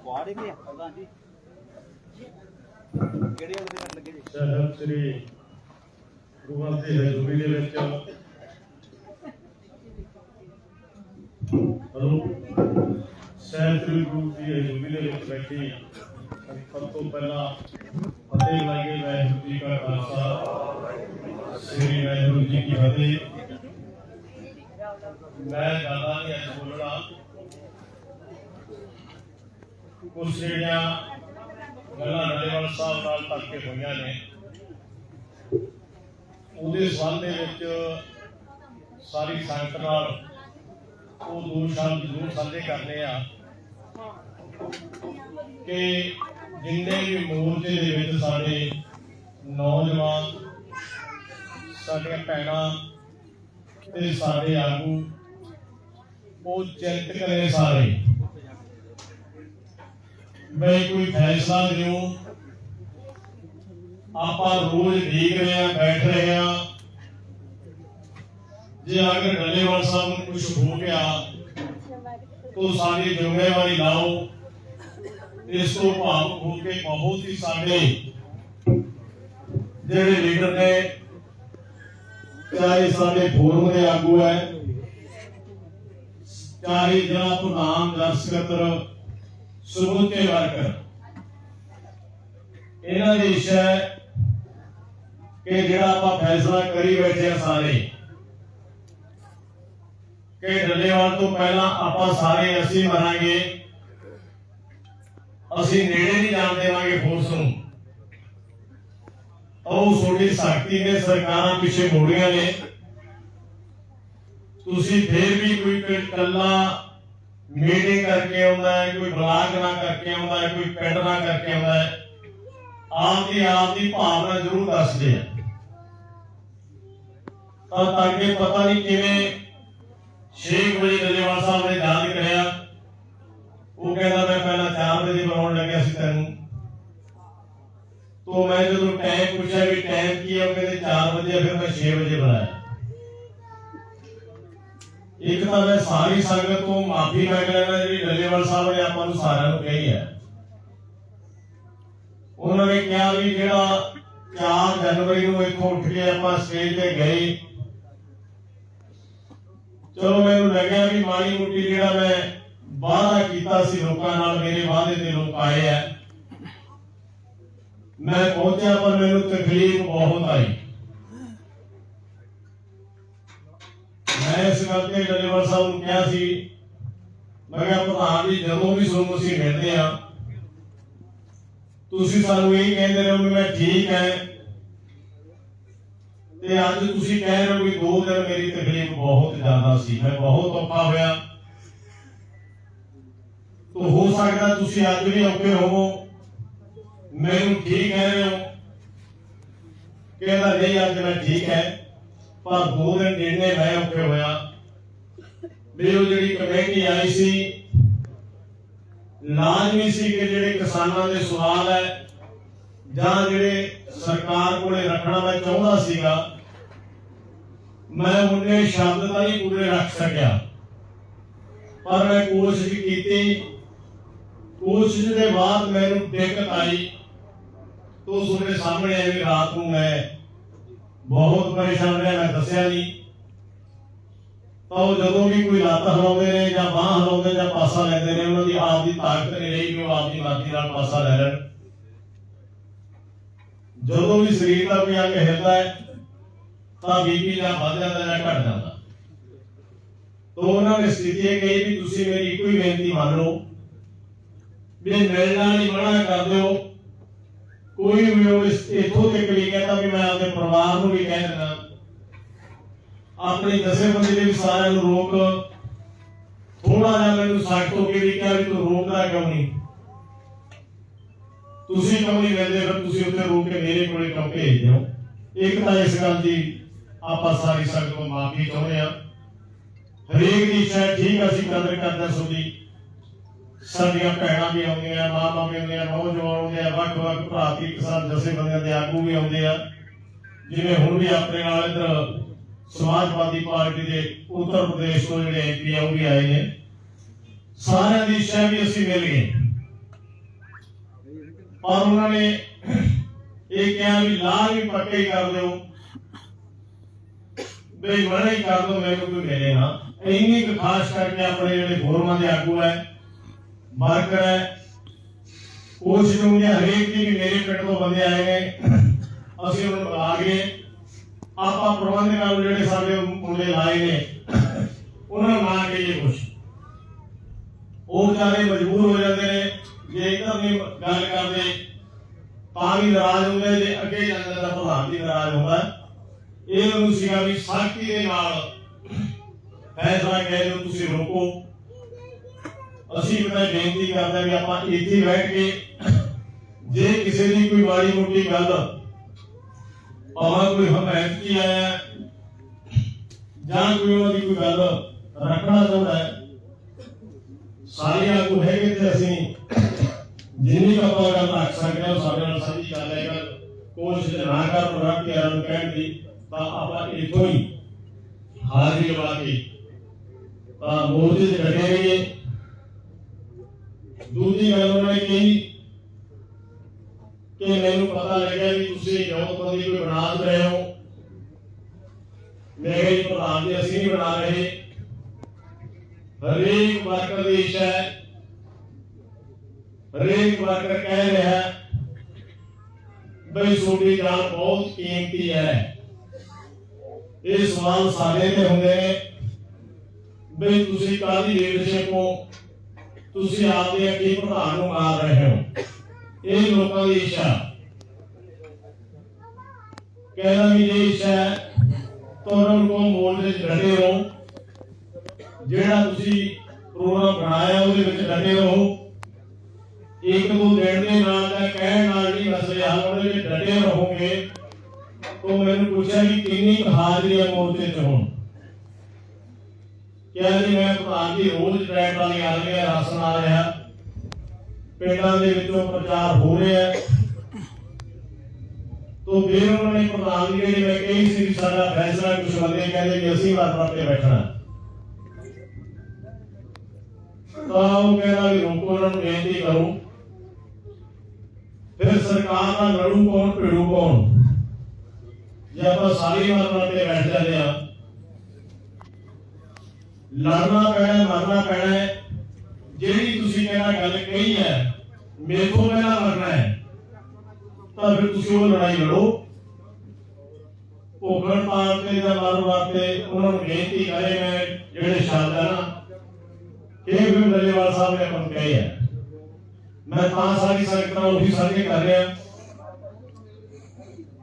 ਕੁਆੜੇ ਵੀ ਪ੍ਰਧਾਨ ਜੀ ਕਿਹੜੇ ਵਾਲੇ ਦੇ ਲੱਗੇ ਜੀ ਸਾਹਿਬ ਸ੍ਰੀ ਗੁਰੂ ਗ੍ਰੰਥ ਦੀ ਹਜ਼ੂਰੀ ਦੇ ਵਿੱਚ ਹਲੋ ਸਾਹਿਬ ਸ੍ਰੀ ਗੁਰੂ ਦੀ ਹਜ਼ੂਰੀ ਦੇ ਵਿੱਚ ਬੈਠੀ ਸਭ ਤੋਂ ਪਹਿਲਾਂ ਫਤਿਹ ਲਾਈਏ ਵਾਹਿਗੁਰੂ ਜੀ ਕਾ ਖਾਲਸਾ, ਸ੍ਰੀ ਵਾਹਿਗੁਰੂ ਜੀ ਕੀ ਫਤਿਹ। ਮੈਂ ਜ਼ਿਆਦਾ ਨਹੀਂ ਅੱਜ ਬੋਲਣਾ ਕੁਝ ਜਿਹੜੀਆਂ ਗੱਲਾਂ ਨਰੇਵਾਲ ਸਾਹਿਬ ਨਾਲ ਤੱਕ ਕੇ ਹੋਈਆਂ ਨੇ, ਉਹਦੇ ਸੰਬੰਧ ਦੇ ਵਿੱਚ ਸਾਰੀ ਸੰਗਤ ਨਾਲ ਉਹ ਦੋ ਸ਼ਬਦ ਜ਼ਰੂਰ ਸਾਂਝੇ ਕਰਨੇ ਆ ਕਿ ਜਿੰਨੇ ਵੀ ਮੋਰਚੇ ਦੇ ਵਿੱਚ ਸਾਡੇ ਨੌਜਵਾਨ, ਸਾਡੀਆਂ ਭੈਣਾਂ ਤੇ ਸਾਡੇ ਆਗੂ, ਉਹ ਚਿੰਤਕ ਨੇ ਸਾਰੇ। ਬਈ ਕੋਈ ਫੈਸਲਾ ਦਿਓ। ਆਪਾਂ ਰੋਜ਼ ਦੇਖ ਰਹੇ ਆ ਬੈਠ ਰਹੇ ਆ ਜੇ ਅਗਰ ਡੱਲੇਵਾਲ ਸਾਹਿਬ ਨੂੰ ਕੁਝ ਹੋ ਗਿਆ, ਤਾਂ ਸਾਡੀ ਜ਼ਿੰਮੇਵਾਰੀ ਲਾਓ। ਇਸ ਤੋਂ ਭਾਵੁਕ ਹੋ ਕੇ ਬਹੁਤ ਹੀ ਸਾਡੇ ਜਿਹੜੇ ਲੀਡਰ ਨੇ, ਚਾਹੇ ਸਾਡੇ ਫੋਰਮ ਦੇ ਆਗੂ ਹੈ, ਚਾਹੇ ਜਿਹੜਾ ਪ੍ਰਧਾਨ ਜਨ ਸਕੱਤਰ, ਸਮੁੱਚੇ ਵਰਕਰ, ਇਹਨਾਂ ਦੀ ਇੱਛਾ ਹੈ ਕਿ ਜਿਹੜਾ ਆਪਾਂ ਫੈਸਲਾ ਕਰੀ ਬੈਠੇ ਆ ਸਾਰੇ, ਕਿ ਡੱਲੇਵਾਲ ਤੋਂ ਪਹਿਲਾਂ ਆਪਾਂ ਸਾਰੇ ਅਸੀਂ ਮਰਾਂਗੇ। ਅਸੀਂ ਨੇੜੇ ਨਹੀਂ ਜਾਣ ਦੇਵਾਂਗੇ ਫੋਰਸ ਨੂੰ। ਉਹ ਛੋਟੀ ਸ਼ਕਤੀ ਨੇ ਸਰਕਾਰਾਂ ਪਿੱਛੇ ਮੋੜੀਆਂ ਨੇ। ਤੁਸੀਂ ਫੇਰ ਵੀ ਕੋਈ ਇਕੱਲਾ ਮੀਟਿੰਗ ਕਰਕੇ ਆਉਂਦਾ ਹੈ, ਕੋਈ ਬਲਾਕ ਨਾ ਕਰਕੇ ਆਉਂਦਾ ਹੈ, ਕੋਈ ਪਿੰਡ ਨਾ ਕਰਕੇ ਆਉਂਦਾ ਹੈ ਆਪ ਦੀ ਆਪ ਦੀ ਭਾਵਨਾ ਜ਼ਰੂਰ ਦੱਸਦੇ ਆ। ਤਾਂ ਤਾਂ ਕਿ ਪਤਾ ਨਹੀਂ ਕਿਵੇਂ 6 ਵਜੇ ਡੱਲੇਵਾਲ ਸਾਹਿਬ ਨੇ ਯਾਦ ਕਰਿਆ। ਉਹ ਕਹਿੰਦਾ ਮੈਂ ਪਹਿਲਾਂ 4 ਵਜੇ ਬਣਾਉਣ ਲੱਗਿਆ ਸੀ ਤੈਨੂੰ ਤੋਂ ਮੈਂ ਜਦੋਂ ਟਾਈਮ ਪੁੱਛਿਆ ਵੀ ਟਾਈਮ ਕੀ ਹੈ ਉਹ ਕਹਿੰਦੇ 4 ਵਜੇ ਫਿਰ ਮੈਂ 6 ਵਜੇ ਬਣਾਇਆ ਇੱਕ ਤਾਂ ਮੈਂ ਸਾਰੀ ਸੰਗਤ ਤੋਂ ਮਾਫੀ ਮੰਗ ਲੈਣਾ ਜਿਹੜੀ ਡੱਲੇਵਾਲ ਸਾਹਿਬ ਨੇ ਆਪਾਂ ਨੂੰ ਸਾਰਿਆਂ ਨੂੰ ਕਹੀ ਹੈ। ਉਹਨਾਂ ਨੇ ਕਿਹਾ ਵੀ ਜਿਹੜਾ 4 ਜਨਵਰੀ ਨੂੰ ਇੱਥੋਂ ਉੱਠ ਕੇ ਆਪਾਂ ਸਟੇਜ ਤੇ ਗਏ, ਚਲੋ ਮੈਨੂੰ ਲੱਗਿਆ ਵੀ ਮਾੜੀ ਮੋਟੀ ਜਿਹੜਾ ਮੈਂ ਵਾਅਦਾ ਕੀਤਾ ਸੀ ਲੋਕਾਂ ਨਾਲ, ਮੇਰੇ ਵਾਅਦੇ ਤੇ ਲੋਕ ਆਏ ਆ। ਮੈਂ ਪਹੁੰਚਿਆ ਪਰ ਮੈਨੂੰ ਤਕਲੀਫ ਬਹੁਤ ਆਈ। ਮੈਂ ਇਸ ਗੱਲ ਤੇ ਡੱਲੇਵਾਲ ਸਾਹਿਬ ਨੂੰ ਕਿਹਾ ਸੀ, ਮੈਂ ਕਿਹਾ ਪ੍ਰਧਾਨ ਜੀ, ਜਦੋਂ ਵੀ ਤੁਹਾਨੂੰ ਅਸੀਂ ਮਿਲਦੇ ਆ ਤੁਸੀਂ ਸਾਨੂੰ ਇਹ ਕਹਿੰਦੇ ਰਹੋ ਵੀ ਮੈਂ ਠੀਕ ਹੈ। ਤੇ ਅੱਜ ਤੁਸੀਂ ਕਹਿ ਰਹੇ ਹੋ ਵੀ ਦੋ ਦਿਨ ਮੇਰੀ ਤਕਲੀਫ ਬਹੁਤ ਜ਼ਿਆਦਾ ਸੀ, ਮੈਂ ਬਹੁਤ ਔਖਾ ਹੋਇਆ। ਤੋ ਹੋ ਸਕਦਾ ਤੁਸੀਂ ਅੱਜ ਵੀ ਔਖੇ ਹੋਵੋ। ਮੈਨੂੰ ਠੀਕ ਕਹਿ ਰਹੇ ਹੋ। ਕਹਿੰਦਾ, ਨਹੀਂ ਅੱਜ ਮੈਂ ਠੀਕ ਹੈ ਪਰ ਦੋ ਦਿਨ ਜਿਹੜੇ ਮੈਂ ਉੱਥੇ ਹੋਇਆ? ਵੀ ਉਹ ਜਿਹੜੀ ਕਮੇਟੀ ਆਈ ਸੀ, ਲਾਜ਼ਮੀ ਸੀ ਕਿ ਜਿਹੜੇ ਕਿਸਾਨਾਂ ਦੇ ਸਵਾਲ ਹੈ ਜਾਂ ਜਿਹੜੇ ਸਰਕਾਰ ਕੋਲੇ ਰੱਖਣਾ ਮੈਂ ਚਾਹੁੰਦਾ ਸੀਗਾ, ਮੈਂ ਉਹਨੇ ਸ਼ਬਦ ਤਾਂ ਨਹੀਂ ਪੂਰੇ ਰੱਖ ਸਕਿਆ। ਪਰ ਮੈਂ ਕੋਸ਼ਿਸ਼ ਕੀਤੀ। ਕੋਸ਼ਿਸ਼ ਦੇ ਬਾਅਦ ਮੈਨੂੰ ਦਿੱਕਤ ਆਈ। ਤੋ ਤੁਹਾਡੇ ਸਾਹਮਣੇ ਆਏ ਵੀ ਰਾਤ ਨੂੰ ਮੈਂ ਬਹੁਤ ਪਰੇਸ਼ਾਨ ਰਿਹਾ, ਮੈਂ ਦੱਸਿਆ ਨਹੀਂ। ਤਾਂ ਉਹ ਜਦੋਂ ਵੀ ਕੋਈ ਲੱਤ ਹਿਲਾਉਂਦੇ ਨੇ ਜਾਂ ਬਾਹ ਹਲਾਉਂਦੇ ਜਾਂ ਪਾਸਾ ਲੈਂਦੇ ਨੇ, ਉਹਨਾਂ ਦੀ ਆਪ ਦੀ ਤਾਕਤ ਨਹੀਂ ਰਹੀ ਕਿ ਉਹ ਆਪ ਦੀ ਮਰਜ਼ੀ ਨਾਲ ਪਾਸਾ ਲੈ ਲੈਣ। ਜਦੋਂ ਵੀ ਸਰੀਰ ਦਾ ਕੋਈ ਅੰਗ ਹਿਲਦਾ ਹੈ, ਤਾਂ ਬੀਪੀ ਜਾਂ ਵੱਧ ਜਾਂਦਾ ਜਾਂ ਘਟ ਜਾਂਦਾ। ਤੋਂ ਉਹਨਾਂ ਨੇ ਸਥਿਤੀ ਇਹ ਕਹੀ ਵੀ ਤੁਸੀਂ ਮੇਰੀ ਇੱਕੋ ਹੀ ਬੇਨਤੀ ਮੰਨ ਲਓ, ਵੀ ਮਿਲਣਾ ਨਹੀਂ ਮਨਾ ਕਰ ਦਿਓ ਕੋਈ ਵੀ ਉਹ ਇਸ ਇਥੋਂ ਤੱਕ ਵੀ ਕਹਿੰਦਾ ਵੀ ਮੈਂ ਆਪਣੇ ਪਰਿਵਾਰ ਨੂੰ ਵੀ ਕਹਿ ਦਿੰਦਾ। ਆਪਣੀ ਦਸੇਬੰਦੀ ਦੇ ਵੀ ਸਾਰਿਆਂ ਨੂੰ ਰੋਕ। ਥੋੜਾ ਜਿਹਾ ਮੈਨੂੰ ਸਖਤ ਹੋ ਕੇ ਵੀ ਕਿਹਾ ਵੀ ਤੂੰ ਰੋਕਦਾ ਕਿਉਂ ਨਹੀਂ? ਤੁਸੀਂ ਕਿਉਂ ਨਹੀਂ ਰਹਿੰਦੇ? ਫਿਰ ਤੁਸੀਂ ਉੱਥੇ ਰੋਕ ਕੇ ਮੇਰੇ ਕੋਲੇ ਕਿਉਂ ਭੇਜ ਦਿਓ ਇੱਕ ਤਾਂ ਇਸ ਗੱਲ ਦੀ ਆਪਾਂ ਸਾਰੀ ਸੰਗਤ ਤੋਂ ਮਾਫੀ ਚਾਹੁੰਦੇ ਆ ਹਰੇਕ ਦੀ ਇੱਛਾ ਠੀਕ ਅਸੀਂ ਕਦਰ ਕਰਦੇ ਹਾਂ ਤੁਹਾਡੀ। ਸਾਡੀਆਂ ਭੈਣਾਂ ਵੀ ਆਉਂਦੀਆਂ ਮਾਂ ਵੀ ਆਉਂਦੀਆਂ, ਨੌਜਵਾਨ ਆਉਂਦੇ ਆ ਵੱਖ ਵੱਖ ਭਰਾ ਕਿਸਾਨ ਜਥੇਬੰਦੀਆਂ ਦੇ ਆਗੂ ਵੀ ਆਉਂਦੇ ਆ। ਜਿਵੇਂ ਹੁਣ ਵੀ ਆਪਣੇ ਨਾਲ ਇੱਧਰ ਸਮਾਜਵਾਦੀ ਪਾਰਟੀ ਦੇ ਉੱਤਰ ਪ੍ਰਦੇਸ਼ ਤੋਂ ਜਿਹੜੇ ਐਮਪੀ ਆ, ਉਹ ਵੀ ਆਏ ਨੇ। ਸਾਰਿਆਂ ਦੀ ਇੱਛਾ ਵੀ ਅਸੀਂ ਮਿਲ ਗਏ। ਪਰ ਉਹਨਾਂ ਨੇ ਇਹ ਕਿਹਾ ਵੀ ਲਾਲ ਵੀ ਪੱਕੇ ਕਰ ਦਿਓ। ਬਈ ਹੀ ਕਰ ਦਿਓ ਮੈਨੂੰ ਕੋਈ ਮਿਲੇ ਨਾ। ਇੰਨੀ ਖਾਸ ਕਰਕੇ ਆਪਣੇ ਜਿਹੜੇ ਫੋਰਮਾਂ ਦੇ ਆਗੂ ਹੈ ਵਰਕਰ ਹੈ ਕੋਸ਼ਿਸ਼ ਹੁੰਦੀ ਹੈ ਹਰੇਕ ਦੀ ਮੇਰੇ ਪਿੰਡ ਤੋਂ ਬੰਦੇ ਆਏ ਨੇ। ਅਸੀਂ ਉਹਨਾਂ ਨੂੰ ਬੁਲਾ ਕੇ ਆਪਾਂ ਪ੍ਰਬੰਧਕਾਂ ਨੂੰ ਜਿਹੜੇ ਸਾਡੇ ਮੁੰਡੇ ਲਾਏ ਨੇ, ਉਹਨਾਂ ਨੂੰ ਨਾ ਕਹੀਏ ਕੁਛ ਉਹ ਵਿਚਾਰੇ ਮਜਬੂਰ ਹੋ ਜਾਂਦੇ ਨੇ, ਜੇ ਇੱਧਰ ਨਹੀਂ ਗੱਲ ਕਰਦੇ, ਤਾਂ ਵੀ ਨਾਰਾਜ਼ ਹੁੰਦੇ, ਜੇ ਅੱਗੇ ਜਾਂਦੇ ਤਾਂ ਪ੍ਰਧਾਨ ਵੀ ਨਾਰਾਜ਼ ਹੁੰਦਾ। ਇਹ ਉਹਨੂੰ ਸੀਗਾ ਵੀ ਸਖਤੀ ਦੇ ਨਾਲ ਫੈਸਲਾ ਕਹਿ ਦਿਓ, ਤੁਸੀਂ ਰੋਕੋ। ਅਸੀਂ ਬੜਾ ਬੇਨਤੀ ਕਰਦੇ ਵੀ ਆਪਾਂ ਇੱਥੇ ਬੈਠ ਕੇ ਜੇ ਕਿਸੇ ਦੀ ਕੋਈ ਮਾੜੀ ਮੋਟੀ ਗੱਲ, ਭਾਵੇਂ ਕੋਈ ਹਮਾਇਤ ਕੀ ਆਇਆ ਜਾਂ ਕੋਈ ਉਹਨਾਂ ਦੀ ਕੋਈ ਗੱਲ ਰੱਖਣਾ ਚਾਹੁੰਦਾ ਹੈ ਸਾਰੇ ਆਗੂ ਹੈਗੇ ਤੇ ਅਸੀਂ ਜਿੰਨੀ ਕੁ ਆਪਾਂ ਗੱਲ ਰੱਖ ਸਕਦੇ ਹਾਂ, ਉਹ ਸਾਡੇ ਨਾਲ ਸਾਂਝੀ ਕਰ ਲੈ ਕਰ ਕੋਸ਼ਿਸ਼ ਨਾ ਕਰਨ ਰੱਖ ਕੇ ਆਰਨ ਕਹਿਣ ਦੀ, ਤਾਂ ਆਪਾਂ ਇੱਥੋਂ ਹੀ ਹਾਜ਼ਰੀ ਲਵਾ ਕੇ, ਤਾਂ ਮੋਰਚੇ ਤੇ ਡਟੇ ਰਹੀਏ। ਦੂਜੀ ਗੱਲ ਉਹਨਾਂ ਨੇ ਕਹੀ ਕਿ ਮੈਨੂੰ ਪਤਾ ਲੱਗਿਆ ਵੀ ਤੁਸੀਂ ਜੋਤਬੰਦੀ ਕੋਈ ਬਣਾ ਰਹੇ ਹੋ ਮੈਂ ਪ੍ਰਧਾਨ ਜੀ, ਅਸੀਂ ਨਹੀਂ ਬਣਾ ਰਹੇ। ਹਰੇਕ ਵਰਕਰ ਦੀ ਇੱਛਾ ਹੈ। ਹਰੇਕ ਵਰਕਰ ਕਹਿ ਰਿਹਾ ਬਈ ਤੁਹਾਡੀ ਜਾਨ ਬਹੁਤ ਕੀਮਤੀ ਹੈ। ਇਹ ਸਵਾਲ ਸਾਡੇ ਤੇ ਹੁੰਦੇ ਨੇ। ਬਈ ਤੁਸੀਂ ਕਾਹਦੀ ਲੀਡਰਸ਼ਿਪ ਹੋ? ਤੁਸੀਂ ਆਪਦੇ ਅੱਗੇ ਪ੍ਰਧਾਨ ਨੂੰ ਮਾਰ ਰਹੇ ਹੋ। ਇਹ ਲੋਕਾਂ ਦੀ ਇੱਛਾ। ਕਹਿੰਦਾ ਵੀ ਇਹ ਇੱਛਾ ਹੈ ਤਾਂ ਉਹਨਾਂ ਨੂੰ ਕਹੋ ਮੋਰਚੇ 'ਚ ਡਟੇ ਜਿਹੜਾ ਤੁਸੀਂ ਪ੍ਰੋਗਰਾਮ ਬਣਾਇਆ, ਉਹਦੇ ਵਿੱਚ ਡਟੇ ਰਹੋ। ਇੱਕ ਦੋ ਦਿਨ ਦੇ ਨਾਲ ਜਾਂ ਕਹਿਣ ਨਾਲ ਨਹੀਂ ਮਸਲੇ ਹੱਲ ਹੋਣਗੇ ਡਟੇ ਰਹੋਗੇ। ਤਾਂ ਮੈਨੂੰ ਪੁੱਛਿਆ ਕਿ ਕਿੰਨੀ ਹਾਜ਼ਰੀ ਹੈ ਮੋਰਚੇ 'ਚ ਹੁਣ? ਕਹਿੰਦੇ ਜੀ, ਮੈਂ ਪ੍ਰਧਾਨ ਜੀ ਰੋਜ਼ ਟਰੈਕ ਵਾਲੀ ਆ ਰਹੀ ਹੈ ਰਾਸ਼ਨ ਆ ਰਿਹਾ। ਪਿੰਡਾਂ ਦੇ ਵਿੱਚੋਂ ਪ੍ਰਚਾਰ ਹੋ ਰਿਹਾ ਹੈ। ਤੋਂ ਫਿਰ ਉਹਨਾਂ ਨੇ ਪ੍ਰਧਾਨ ਜੀ ਜਿਹੜੀ ਮੈਂ ਕਹੀ ਸੀ ਵੀ ਸਾਡਾ ਫੈਸਲਾ ਕੁਝ ਬੰਦੇ ਕਹਿੰਦੇ ਕਿ ਅਸੀਂ ਵਾਰ ਵਾਰ ਤੇ ਬੈਠਣਾ। ਤਾਂ ਉਹ ਕਹਿੰਦਾ ਵੀ ਰੋਕੋ, ਉਹਨਾਂ ਨੂੰ ਬੇਨਤੀ ਕਰੋ। ਫਿਰ ਸਰਕਾਰ ਨਾਲ ਲੜੂ ਕੌਣ, ਭਿੜੂ ਕੌਣ? ਜੇ ਆਪਾਂ ਸਾਰੀ ਵਾਰ ਵਾਰ ਤੇ ਬੈਠ ਜਾਂਦੇ ਆ ਲੜਨਾ ਪੈਣਾ ਮਰਨਾ ਪੈਣਾ ਹੈ। ਜਿਹੜੀ ਤੁਸੀਂ ਕਹਿੰਦਾ ਗੱਲ ਕਹੀ ਹੈ ਮੇਰੇ ਤੋਂ ਪਹਿਲਾਂ ਮਰਨਾ ਹੈ ਤਾਂ ਫਿਰ ਤੁਸੀਂ ਉਹ ਲੜਾਈ ਲੜੋ ਭੋਗਣ ਪਾਣ ਤੇ ਜਾਂ ਮਰਨ ਵਾਸਤੇ ਉਹਨਾਂ ਨੂੰ ਬੇਨਤੀ ਕਰੇ ਮੈਂ ਜਿਹੜੇ ਸ਼ਬਦ ਹੈ ਨਾ ਇਹ ਵੀ ਡੱਲੇਵਾਲ ਸਾਹਿਬ ਨੇ ਆਪਾਂ ਨੂੰ ਕਹੇ ਹੈ ਮੈਂ ਤਾਂ ਸਾਰੀ ਸੰਗਤ ਨਾਲ ਉਹੀ ਸਾਂਝੇ ਕਰ ਰਿਹਾ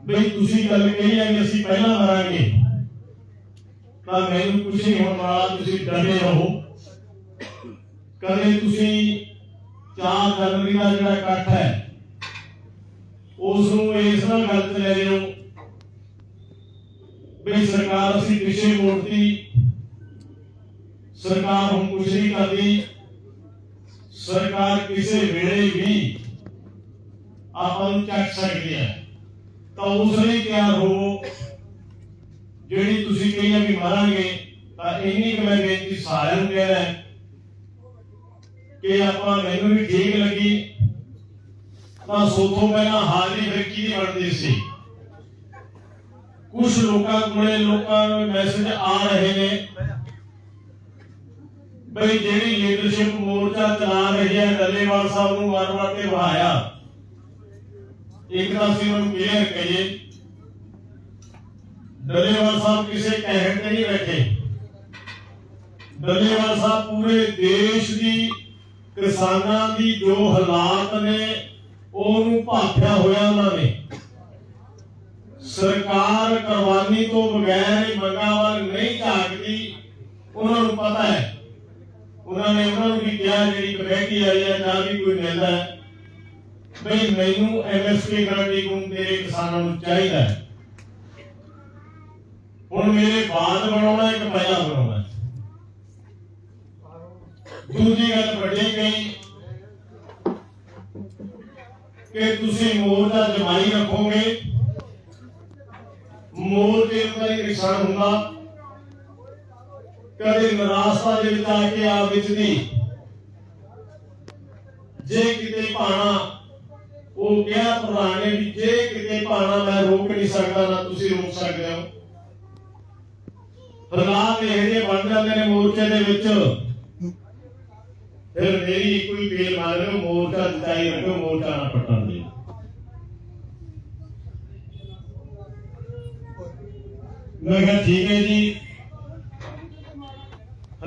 ਬਈ ਤੁਸੀਂ ਗੱਲ ਕਹੀ ਹੈ ਕਿ ਅਸੀਂ ਪਹਿਲਾਂ ਮਰਾਂਗੇ ਤਾਂ ਮੈਨੂੰ ਕੁਝ ਨਹੀਂ ਹੋਣ ਵਾਲਾ ਤੁਸੀਂ ਡਰੇ ਰਹੋ ਕਦੇ ਤੁਸੀਂ 4 ਜਨਵਰੀ ਦਾ ਜਿਹੜਾ ਇਕੱਠ ਹੈ ਉਸ ਨੂੰ ਇਸ ਨਾਲ ਗਲਤ ਲੈ ਲਿਓ। ਵੀ ਸਰਕਾਰ ਅਸੀਂ ਪਿੱਛੇ ਮੋੜਤੀ, ਸਰਕਾਰ ਹੁਣ ਕੁਝ ਨਹੀਂ ਕਰਦੀ। ਸਰਕਾਰ ਕਿਸੇ ਵੇਲੇ ਵੀ ਆਪਾਂ ਨੂੰ ਚੱਕ ਸਕਦੀ ਹੈ। ਤਾਂ ਉਸ ਲਈ ਤਿਆਰ ਹੋਵੋ। ਜਿਹੜੀ ਤੁਸੀਂ ਕਹੀਆਂ ਵੀ ਮਾਰਾਂਗੇ, ਤਾਂ ਇੰਨੀ ਕੁ ਮੈਂ ਬੇਨਤੀ ਸਾਰਿਆਂ ਨੂੰ ਕਹਿ ਕਿ ਆਪਾਂ ਮੈਨੂੰ ਵੀ ਠੀਕ ਲੱਗੀ। ਤਾਂ ਸੋਥੋਂ ਪਹਿਲਾਂ ਹਾਜ਼ਰੀ ਫਿਰ ਕੀ ਬਣਦੀ ਸੀ? ਕੁਝ ਲੋਕਾਂ ਕੋਲੇ ਲੋਕਾਂ ਨੂੰ ਮੈਸੇਜ ਆ ਰਹੇ ਨੇ ਬਈ ਜਿਹੜੀ ਲੀਡਰਸ਼ਿਪ ਮੋਰਚਾ ਚਲਾ ਰਹੀ ਹੈ, ਡੱਲੇਵਾਲ ਸਾਹਿਬ ਨੂੰ ਵਾਰ-ਵਾਰ ਤੇ ਵਹਾਇਆ। ਇੱਕ ਤਾਂ ਅਸੀਂ ਮੇਅਰ ਕਹੀਏ ਡੱਲੇਵਾਲ ਸਾਹਿਬ ਕਿਸੇ ਕਹਿਣ ਤੇ ਨਹੀਂ ਬੈਠੇ। ਡੱਲੇਵਾਲ ਸਾਹਿਬ ਪੂਰੇ ਦੇਸ਼ ਦੀ ਕਿਸਾਨਾਂ ਦੀ ਜੋ ਹਾਲਾਤ ਨੇ, ਉਹਨੂੰ ਭਾਖਿਆ ਹੋਇਆ ਉਹਨਾਂ ਨੇ। ਸਰਕਾਰ ਕੁਰਬਾਨੀ ਤੋਂ ਬਗੈਰ ਹੀ ਮੰਗਾਂ ਵੱਲ ਨਹੀਂ ਝਾਕਦੀ, ਉਹਨਾਂ ਨੂੰ ਪਤਾ ਹੈ। ਉਹਨਾਂ ਨੇ ਉਹਨਾਂ ਨੂੰ ਵੀ ਕਿਹਾ, ਜਿਹੜੀ ਕਮੇਟੀ ਆਈ ਹੈ ਜਾਂ ਵੀ ਕੋਈ ਮਿਲਦਾ ਹੈ। ਬਈ ਮੈਨੂੰ ਐਮਐਸਪੀ ਗਾਰੰਟੀ ਨੂੰ ਮੇਰੇ ਕਿਸਾਨਾਂ ਨੂੰ ਚਾਹੀਦਾ ਹੈ। ਹੁਣ ਮੇਰੇ ਬਾਅਦ ਬਣਾਉਣਾ, ਇੱਕ ਪਹਿਲਾਂ ਬਣਾਉਣਾ ਦੂਜੀ ਗੱਲ ਵੱਡੀ ਗਈ ਕਿ ਤੁਸੀਂ ਮੋਰਚਾ ਜਮਾਈ ਰੱਖੋਗੇ। ਮੋਰਚੇ ਦਾ ਹੀ ਨੁਕਸਾਨ ਹੁੰਦਾ। ਕਦੇ ਨਿਰਾਸ਼ਤਾ ਦੇ ਵਿੱਚ ਆ ਕੇ ਆ ਵਿੱਚ ਦੀ ਜੇ ਕਿਤੇ ਭਾਣਾ ਉਹ ਕਿਹਾ ਪੁਰਾਣੇ ਵੀ, ਜੇ ਕਿਤੇ ਭਾਣਾ ਮੈਂ ਰੋਕ ਨਹੀਂ ਸਕਦਾ, ਨਾ ਤੁਸੀਂ ਰੋਕ ਸਕਦੇ ਹੋ। ਹਾਲਾਤ ਇਹੋ ਜਿਹੇ ਬਣ ਜਾਂਦੇ ਨੇ ਮੋਰਚੇ ਦੇ ਵਿੱਚ। ਫਿਰ ਮੇਰੀ ਇੱਕੋ ਹੀ ਬੇਲ ਮੰਨ ਲਿਓ ਮੋਰਚਾ ਜਿਤਾਈ ਰੱਖੋ ਮੋਰਚਾ ਨਾ ਪਟਣ ਦੇ। ਮੈਂ ਕਿਹਾ, ਠੀਕ ਹੈ ਜੀ।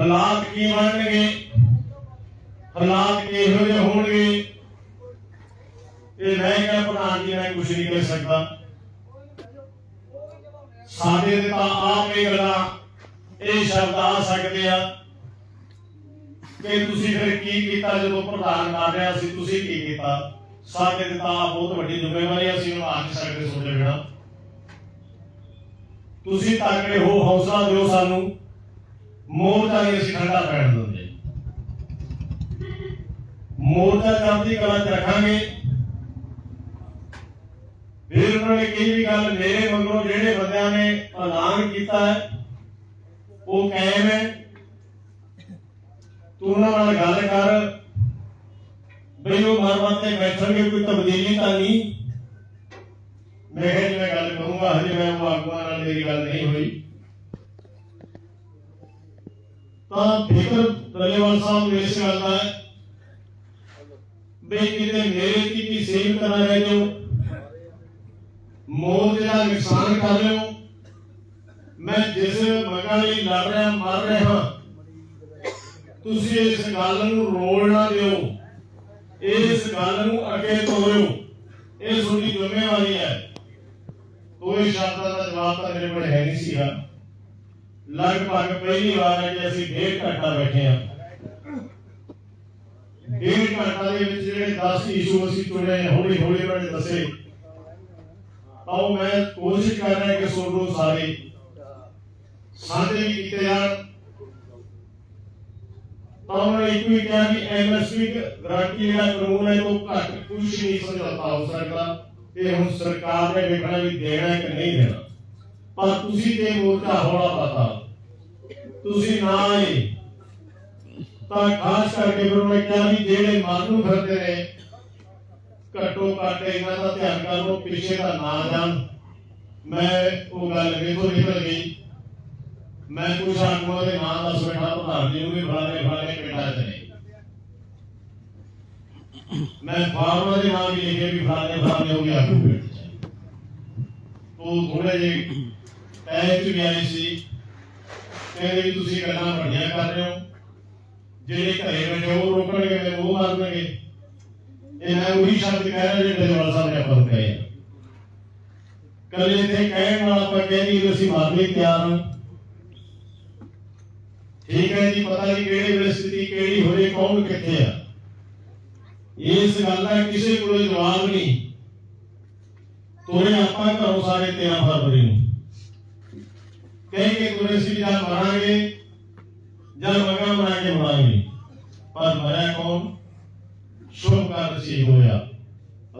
ਹਾਲਾਤ ਕੀ ਬਣਨਗੇ? ਹਾਲਾਤ ਕਿਹੋ ਜਿਹੇ ਹੋਣਗੇ? ਇਹ ਮੈਂ ਕਿਹਾ, ਪ੍ਰਧਾਨ ਜੀ, ਮੈਂ ਕੁਝ ਨਹੀਂ ਕਹਿ ਸਕਦਾ। ਸਾਡੇ ਦੇ ਤਾਂ ਆਪ ਇਹ ਗੱਲਾਂ ਇਹ ਸ਼ਬਦ ਆ ਸਕਦੇ ਆ। ਕਿ ਤੁਸੀਂ ਫਿਰ ਕੀ ਕੀਤਾ ਜਦੋਂ ਪ੍ਰਧਾਨ ਕਰ ਰਿਹਾ ਸੀ? ਤੁਸੀਂ ਕੀ ਕੀਤਾ? ਸਾਡੇ ਤੇ ਤਾਂ ਬਹੁਤ ਵੱਡੀ ਜ਼ਿੰਮੇਵਾਰੀ ਅਸੀਂ ਨਿਭਾ ਨਹੀਂ ਸਕਦੇ ਤੁਹਾਡੇ ਬਿਨਾਂ। ਤੁਸੀਂ ਤਾਕੜੇ ਹੋ ਹੌਸਲਾ ਦਿਓ ਸਾਨੂੰ। ਮੋਰਚਾ ਨਹੀਂ ਅਸੀਂ ਠੰਡਾ ਪੈਣ ਦਿੰਦੇ ਮੋਰਚਾ ਚੜ੍ਹਦੀ ਕਲਾ ਚ ਰੱਖਾਂਗੇ, ਫਿਰ ਉਹਨਾਂ ਨੇ ਕਹੀ ਵੀ ਗੱਲ ਮੇਰੇ ਮਗਰੋਂ ਜਿਹੜੇ ਬੰਦਿਆਂ ਨੇ ਐਲਾਨ ਕੀਤਾ ਹੈ ਉਹ ਕਾਇਮ ਹੈ। ਤੂੰ ਉਹਨਾਂ ਨਾਲ ਗੱਲ ਕਰ। ਬਈ ਉਹ ਮਰਮਤ ਤੇ ਬੈਠਣਗੇ, ਕੋਈ ਤਬਦੀਲੀ ਤਾਂ ਨਹੀਂ। ਮੈਂ ਕਿਹਾ ਜੀ ਗੱਲ ਕਰੂੰਗਾ, ਹਜੇ ਮੈਂ ਉਹ ਆਗੂਆਂ ਨਾਲ ਮੇਰੀ ਗੱਲ ਨਹੀਂ ਹੋਈ। ਤਾਂ ਫਿਕਰ ਰਲੇਵਾਲ ਸਾਹਿਬ ਇਸ ਗੱਲ ਦਾ ਹੈ ਬਈ ਕਿਤੇ ਮੇਰੇ ਕੀ ਕੀ ਸੇਵ ਕਰਾ ਰਹੇ ਜੋ ਮੋਹ ਦਾ ਨੁਕਸਾਨ ਕਰ ਲਿਓ। ਮੈਂ ਜਿਸ ਮਗਾਂ ਲਈ ਲੜ ਰਿਹਾ, ਮਰ ਰਿਹਾ, ਤੁਸੀਂ ਇਸ ਗੱਲ ਨੂੰ ਰੋਲ ਨਾ ਦਿਓ। ਇਸ ਗੱਲ ਨੂੰ ਅੱਗੇ ਤੋਰਿਓ। ਇਹ ਤੁਹਾਡੀ ਜ਼ਿੰਮੇਵਾਰੀ ਹੈ। ਕੋਈ ਸ਼ਬਦਾਂ ਦਾ ਜਵਾਬ ਤਾਂ ਮੇਰੇ ਕੋਲ ਹੈ ਨਹੀਂ ਸੀਗਾ ਲਗਭਗ ਪਹਿਲੀ ਵਾਰ ਹੈ ਕਿ ਅਸੀਂ ਡੇਢ ਘੰਟਾ ਬੈਠੇ ਹਾਂ। ਡੇਢ ਘੰਟਾ ਦੇ ਵਿੱਚ ਜਿਹੜੇ 10 ਇਸ਼ੂ ਅਸੀਂ ਚੁਣੇ ਹੌਲੀ ਹੌਲੀ ਉਹਨਾਂ ਦੱਸੇ। ਆਓ, ਮੈਂ ਕੋਸ਼ਿਸ਼ ਕਰ ਰਿਹਾ ਕਿ ਸੁਣ ਲਓ ਸਾਰੇ। ਸਾਂਝੇ ਵੀ ਕੀਤੇ ਜਾਣ ਤਾਂ ਉਹਨਾਂ ਨੇ ਇੱਕ ਵੀ ਕਿਹਾ ਕਿ ਐਮਐਸਪੀ ਗਾਰੰਟੀ ਜਿਹੜਾ ਕਾਨੂੰਨ ਹੈ, ਉਹ ਘੱਟ ਕੁਝ ਨਹੀਂ ਸਮਝੌਤਾ ਹੋ ਸਕਦਾ ਇਹ ਹੁਣ ਸਰਕਾਰ ਨੇ ਵੇਖਣਾ ਵੀ ਦੇਣਾ ਹੈ ਕਿ ਨਹੀਂ ਦੇਣਾ। ਪਰ ਤੁਸੀਂ ਤੇ ਮੋਰਚਾ ਹੌਲਾ ਪਤਾ। ਤੁਸੀਂ ਨਾ ਆਏ। ਤਾਂ ਖਾਸ ਕਰਕੇ ਫਿਰ ਉਹਨੇ ਕਿਹਾ ਵੀ ਜਿਹੜੇ ਮਨ ਨੂੰ ਫਿਰਦੇ ਨੇ, ਘੱਟੋ ਘੱਟ ਇਹਨਾਂ ਦਾ ਧਿਆਨ ਕਰ, ਪਿੱਛੇ ਦਾ ਨਾ ਜਾਣ। ਮੈਂ ਉਹ ਗੱਲ ਵੇਖੋ ਨਿਕਲ ਗਈ ਮੈਂ ਕੁਝ ਆਗੂਆਂ ਦੇ ਨਾਂ ਦੱਸ ਬੈਠਾ ਪ੍ਰਧਾਨ ਜੀ ਨੂੰ ਵੀ ਫਲਾਣੇ ਫਲਾਣੇ ਪਿੰਡਾਂ 'ਚ ਨੇ। ਮੈਂ ਫਾਰਮਾਂ ਦੇ ਨਾਂ ਵੀ ਲਿਖੇ ਵੀ ਫਲਾਣੇ ਫਲਾਣੇ ਹੋ ਗਿਆ ਆਗੂ ਪਿੰਡ 'ਚ। ਉਹ ਥੋੜੇ ਜਿਹੇ ਪੈਸੇ ਵੀ ਆਏ ਸੀ, ਕਹਿੰਦੇ ਤੁਸੀਂ ਗੱਲਾਂ ਵੱਡੀਆਂ ਕਰ ਰਹੇ ਹੋ। ਜਿਹੜੇ ਘਰੇ ਬੈਠੇ ਉਹ ਰੋਕਣਗੇ ਤੇ ਉਹ ਮਾਰਨਗੇ। ਇਹ ਮੈਂ ਉਹੀ ਸ਼ਬਦ ਕਹਿ ਰਿਹਾ ਜਿਹੜੇ ਡੇਵਾਲ ਸਾਹਿਬ ਨੇ ਆਪਾਂ ਕਹੇ ਕੱਲੇ ਇੱਥੇ ਕਹਿਣ ਨਾਲ ਆਪਾਂ ਕਹਿੰਦੇ ਵੀ ਅਸੀਂ ਮਾਰਨ ਲਈ ਤਿਆਰ ਹਾਂ। ਠੀਕ ਹੈ ਜੀ, ਪਤਾ ਨਹੀਂ ਕਿਹੜੇ ਵੇਲੇ ਸਥਿਤੀ ਕਿਹੜੀ ਹੋ ਜੇ ਕੌਣ ਕਿੱਥੇ ਆ। ਇਸ ਗੱਲ ਦਾ ਕਿਸੇ ਕੋਲ ਜਵਾਬ ਨਹੀਂ। ਤੋਰੇ ਆਪਾਂ ਘਰੋਂ ਸਾਰੇ 13 ਫਰਵਰੀ ਨੂੰ। ਕਹਿ ਕੇ ਸੀ, ਜਾਂ ਮਰਾਂਗੇ, ਜਾਂ ਮਗਾ ਬਣਾ ਕੇ ਮਰਾਂਗੇ। ਪਰ ਮਰਿਆ ਕੌਣ? ਸ਼ੁਭ ਕਾਰਜ ਸੀ ਹੋਇਆ।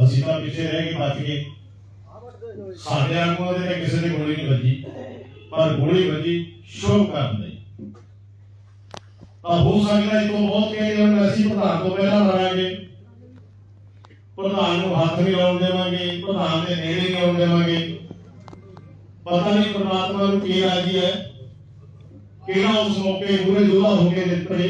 ਅਸੀਂ ਤਾਂ ਪਿੱਛੇ ਰਹਿ ਕੇ ਬਚ ਗਏ। ਸਾਡੇ ਆਗੂਆਂ ਦੇ ਕਿਸੇ ਦੀ ਗੋਲੀ ਨਹੀਂ ਵੱਜੀ। ਪਰ ਗੋਲੀ ਵੱਜੀ ਸ਼ੁਭ ਕਰਨ ਲਈ ਤਾਂ ਹੋ ਸਕਦਾ ਇਹ ਤੋਂ ਬਹੁਤ ਕਹਿੰਦੇ ਹਨ ਅਸੀਂ ਪ੍ਰਧਾਨ ਤੋਂ ਪਹਿਲਾਂ ਮਰਾਂਗੇ ਪ੍ਰਧਾਨ ਨੂੰ ਹੱਥ ਨਹੀਂ ਲਾਉਣ ਦੇਵਾਂਗੇ, ਪ੍ਰਧਾਨ ਦੇ ਨੇੜੇ ਨਹੀਂ ਆਉਣ ਦੇਵਾਂਗੇ। ਪਤਾ ਨਹੀਂ ਪ੍ਰਮਾਤਮਾ ਨੂੰ ਕੀ ਰਾਜੀ ਹੈ, ਕਿਹੜਾ ਉਸ ਮੌਕੇ ਪੂਰੇ ਜੋਧਾ ਹੋ ਕੇ ਨਿਕਲੇ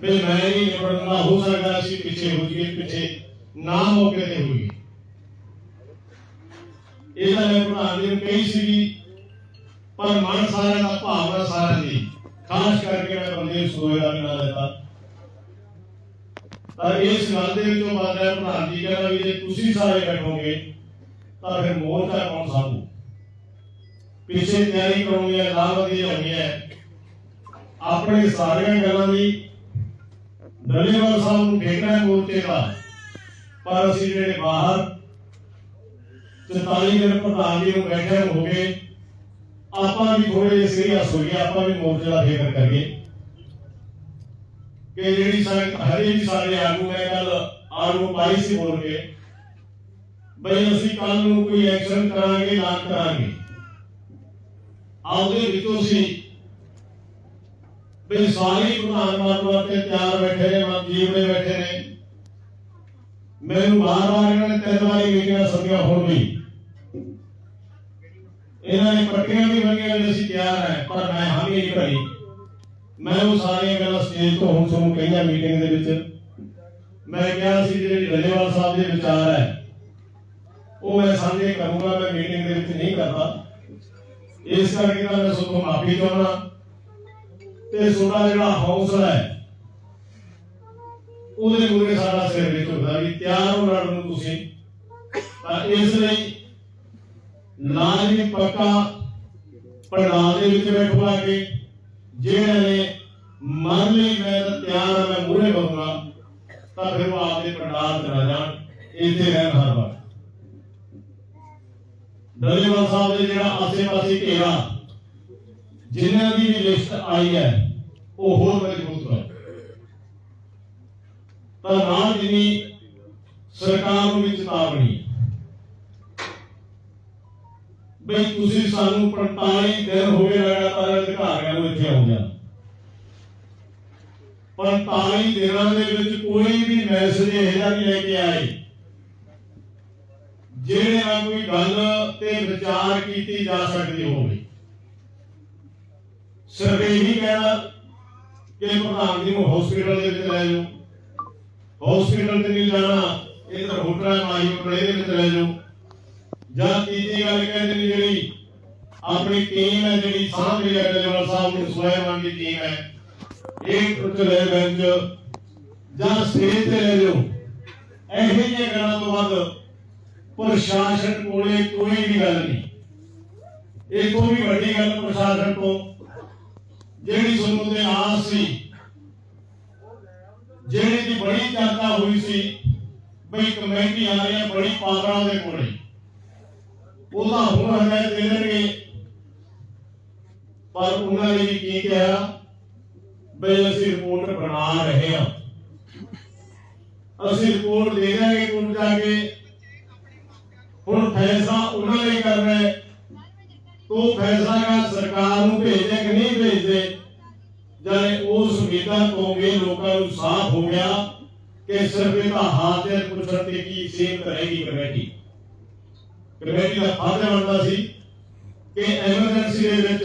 ਵੀ ਮੈਂ ਨਹੀਂ ਨਿਬੜਨਾ ਹੋ ਸਕਦਾ ਸੀ, ਪਿੱਛੇ ਹੋ ਜੀਏ ਪਿੱਛੇ ਨਾ ਮੌਕੇ ਤੇ ਹੋਈ ਇਹ ਮੈਂ ਪ੍ਰਧਾਨ ਜੀ ਨੂੰ ਕਹੀ ਸੀਗੀ, ਪਰ ਮਨ ਸਾਰਿਆਂ ਦਾ ਭਾਵਨਾ ਸਾਰਿਆਂ ਦੀ। ਖਾਸ ਕਰਕੇ ਮੈਂ ਬੰਦੇ ਸੋਏ ਦਾ ਨਾਂ ਲੈਤਾ ਤਾਂ। ਇਸ ਗੱਲ ਦੇ ਵਿੱਚੋਂ ਬਾਅਦ ਹੈ ਪ੍ਰਧਾਨ ਜੀ ਕਹਿੰਦਾ ਵੀ ਜੇ ਤੁਸੀਂ ਸਾਰੇ ਬੈਠੋਗੇ ਤਾਂ ਫਿਰ ਮੋਰਚਾ ਕੌਣ ਸਾਂਭੂ? ਪਿੱਛੇ ਤਿਆਰੀ ਕਰਾਉਣੀ ਹੈ ਲਾਭਦੀ ਹੋਣੀ ਹੈ। ਆਪਣੇ ਸਾਰੀਆਂ ਗੱਲਾਂ ਦੀ ਦਲੀਵਾਲ ਸਾਹਿਬ ਨੂੰ ਦੇਖਣਾ ਮੋਰਚੇ ਦਾ। ਪਰ ਅਸੀਂ ਜਿਹੜੇ ਬਾਹਰ 44 ਦਿਨ ਪ੍ਰਧਾਨ ਜੀ ਨੂੰ ਬੈਠੇ ਹੋਗੇ ਆਪਾਂ ਵੀ ਥੋੜੇ ਜਿਹੇ ਸੀਰੀਅਸ ਹੋਈਏ, ਆਪਾਂ ਵੀ ਮੋਰਚੇ ਦਾ ਫਿਕਰ ਕਰੀਏ। ਕਿ ਜਿਹੜੀ ਸਾਡੇ ਹਰੇ ਵੀ ਸਾਡੇ ਆਗੂ, ਮੈਂ ਕੱਲ ਆਗੂ ਪਾਈ ਸੀ ਬੋਲ ਕੇ। ਬਈ ਅਸੀਂ ਕੱਲ ਨੂੰ ਕੋਈ ਐਕਸ਼ਨ ਕਰਾਂਗੇ, ਨਾ ਕਰਾਂਗੇ। ਆਪਦੇ ਵਿੱਚੋਂ ਸੀ ਵੀ ਸਾਰੇ ਪ੍ਰਧਾਨ ਮੰਤਰੀ ਤੇ ਤਿਆਰ ਬੈਠੇ ਨੇ ਮਨਜੀਤ ਨੇ ਬੈਠੇ ਨੇ। ਮੈਨੂੰ ਵਾਰ-ਵਾਰ ਇਹਨਾਂ ਨੇ ਤਿੰਨ ਵਾਰੀ ਮੀਟਿੰਗਾਂ ਸੱਦੀਆਂ ਹੋਣ ਵੀ। ਇਹਨਾਂ ਨੇ ਪੱਟੀਆਂ ਵੀ ਮੰਗੀਆਂ ਵੀ ਅਸੀਂ ਤਿਆਰ ਹੈ, ਪਰ ਮੈਂ ਹਾਮੀ ਨਹੀਂ ਭਰੀ। ਮੈਂ ਉਹ ਸਾਰੀਆਂ ਗੱਲਾਂ ਸਟੇਜ ਤੋਂ ਹੁਣ ਤੁਹਾਨੂੰ ਕਹੀਆਂ ਮੀਟਿੰਗ ਦੇ ਵਿੱਚ। ਮੈਂ ਕਿਹਾ ਸੀ ਜਿਹੜੀ ਰਜੇਵਾਲ ਸਾਹਿਬ ਦੇ ਵਿਚਾਰ ਹੈ, ਉਹ ਮੈਂ ਸਾਂਝੇ ਕਰੂੰਗਾ, ਮੈਂ ਮੀਟਿੰਗ ਦੇ ਵਿੱਚ ਨਹੀਂ ਕਰਦਾ। ਇਸ ਕਰਕੇ ਤਾਂ ਮੈਂ ਤੁਹਾਨੂੰ ਮਾਫੀ ਚਾਹੁੰਦਾ। ਤੇ ਤੁਹਾਡਾ ਜਿਹੜਾ ਹੌਸਲਾ ਹੈ, ਉਹਦੇ ਮੂਰੇ ਸਾਡਾ ਸਿਰ ਵਿੱਚ ਹੁੰਦਾ ਵੀ ਤਿਆਰ ਹੋ ਲੜਨ ਨੂੰ ਤੁਸੀਂ। ਤਾਂ ਇਸ ਲਈ ਲਾਜ਼ਮੀ ਪੱਕਾ ਪੰਡਾਲ ਦੇ ਵਿੱਚ ਬੈਠਵਾ ਕੇ। ਜਿਹੜੇ ਨੇ ਮਨ ਲਈ ਮੈਂ ਤਾਂ ਤਿਆਰ ਹਾਂ ਮੈਂ ਮੂਹਰੇ ਬਹੂੰਗਾ, ਤਾਂ ਫਿਰ ਉਹ ਆਪਦੇ ਪੰਡਾਲ ਚਲਾ ਜਾਣ। ਇੱਥੇ ਰਹਿਣ ਹਰ ਵਾਰ ਡਰੇਵਾਲ ਸਾਹਿਬ ਦੇ ਜਿਹੜਾ ਆਸੇ-ਪਾਸੇ ਘੇਰਾ, ਜਿਨ੍ਹਾਂ ਦੀ ਵੀ ਲਿਸਟ ਆਈ ਹੈ, ਉਹ ਹੋਰ ਮਜ਼ਬੂਤ ਹੈ ਤਾਂ ਨਾਲ ਜਿਨੀ ਸਰਕਾਰ ਨੂੰ ਵੀ ਚੇਤਾਵਨੀ ਬਈ ਤੁਸੀਂ ਸਾਨੂੰ 45 ਦਿਨ ਹੋ ਗਏ ਲਗਾਤਾਰ ਅਧਿਕਾਰੀਆਂ ਨੂੰ ਇੱਥੇ ਆਉਂਦਿਆਂ 45 ਦਿਨਾਂ ਦੇ ਵਿੱਚ ਕੋਈ ਵੀ ਮੈਸੇਜ ਇਹੋ ਨਹੀਂ ਲੈ ਕੇ ਆਏ। ਜਿਹੜੇ ਨਾਲ ਕੋਈ ਗੱਲ ਤੇ ਵਿਚਾਰ ਕੀਤੀ ਜਾ ਸਕਦੀ ਹੋਵੇ। ਸਿਰਫ ਇਹੀ ਕਹਿਣਾ ਕਿ ਪ੍ਰਧਾਨ ਜੀ ਨੂੰ ਹਸਪੀਟਲ ਦੇ ਵਿੱਚ ਲੈ ਜਾਓ। ਹਸਪੀਟਲ ਤੇ ਨਹੀਂ ਜਾਣਾ, ਇਧਰ ਹੋਟਲਾਂ ਮਾਈ ਹੋਟਲ ਇਹਦੇ ਵਿੱਚ ਲੈ ਜਾਓ। ਜਾਂ ਤੀਜੀ ਗੱਲ ਕਹਿੰਦੇ ਨੇ ਜਿਹੜੀ, ਆਪਣੀ ਟੀਮ ਹੈ ਜਿਹੜੀ ਸਾਂਭ ਰਹੀ ਹੈ ਡਲੇਵਾਲ ਸਾਹਿਬ ਨੂੰ ਸੁਆਇਮਾਨ ਦੀ ਟੀਮ ਹੈ। ਇਹ ਉੱਤੇ ਲੈ ਬੈਂਚ ਜਾਂ ਸਟੇਜ ਤੇ ਲੈ ਜਾਓ, ਇਹੋ ਜਿਹੀਆਂ ਗੱਲਾਂ ਤੋਂ ਬਾਅਦ ਪ੍ਰਸ਼ਾਸਨ ਕੋਲੇ ਕੋਈ ਵੀ ਗੱਲ ਨਹੀਂ। ਇਹ ਤੋਂ ਵੀ ਵੱਡੀ ਗੱਲ ਪ੍ਰਸ਼ਾਸਨ ਤੋਂ, ਜਿਹੜੀ ਤੁਹਾਨੂੰ ਤੇ ਆਸ ਸੀ, ਜਿਹੜੀ ਦੀ ਬੜੀ ਚਰਚਾ ਹੋਈ ਸੀ, ਬਈ ਕਮੇਟੀ ਆ ਰਹੀ ਹੈ ਬੜੀ ਪਾਵਰਾਂ ਦੇ ਕੋਲੇ। ਉਹਦਾ ਹੁਣ ਹਦਾਇਤ ਦੇਣਗੇ ਪਰ ਉਹਨਾਂ ਨੇ ਵੀ ਕੀ ਕਿਹਾ? ਬਈ ਅਸੀਂ ਰਿਪੋਰਟ ਬਣਾ ਰਹੇ ਹਾਂ। ਅਸੀਂ ਰਿਪੋਰਟ ਦੇ ਦਾਂਗੇ ਕੋਰਟ ਜਾ ਕੇ। ਹੁਣ ਫੈਸਲਾ ਉਹਨਾਂ ਨੇ ਕਰਨਾ ਹੈ। ਤੋ ਫੈਸਲਾ ਹੈ ਸਰਕਾਰ ਨੂੰ ਭੇਜਦੇ ਕਿ ਨਹੀਂ ਭੇਜਦੇ ਜਾਨੇ ਉਸ ਉਮੀਦਾਂ ਤੋਂ ਵੀ ਲੋਕਾਂ ਨੂੰ ਸਾਫ਼ ਹੋ ਗਿਆ ਕਿ ਸਿਰਫ ਇਹਦਾ ਹਾਜ਼ਰ ਪੁੱਛਣ ਤੇ ਕੀ ਸੇਵ ਕਰੇਗੀ ਕਮੇਟੀ। ਕਮੇਟੀ ਦਾ ਫਰਜ਼ ਬਣਦਾ ਸੀ ਕਿ ਐਮਰਜੈਂਸੀ ਦੇ ਵਿੱਚ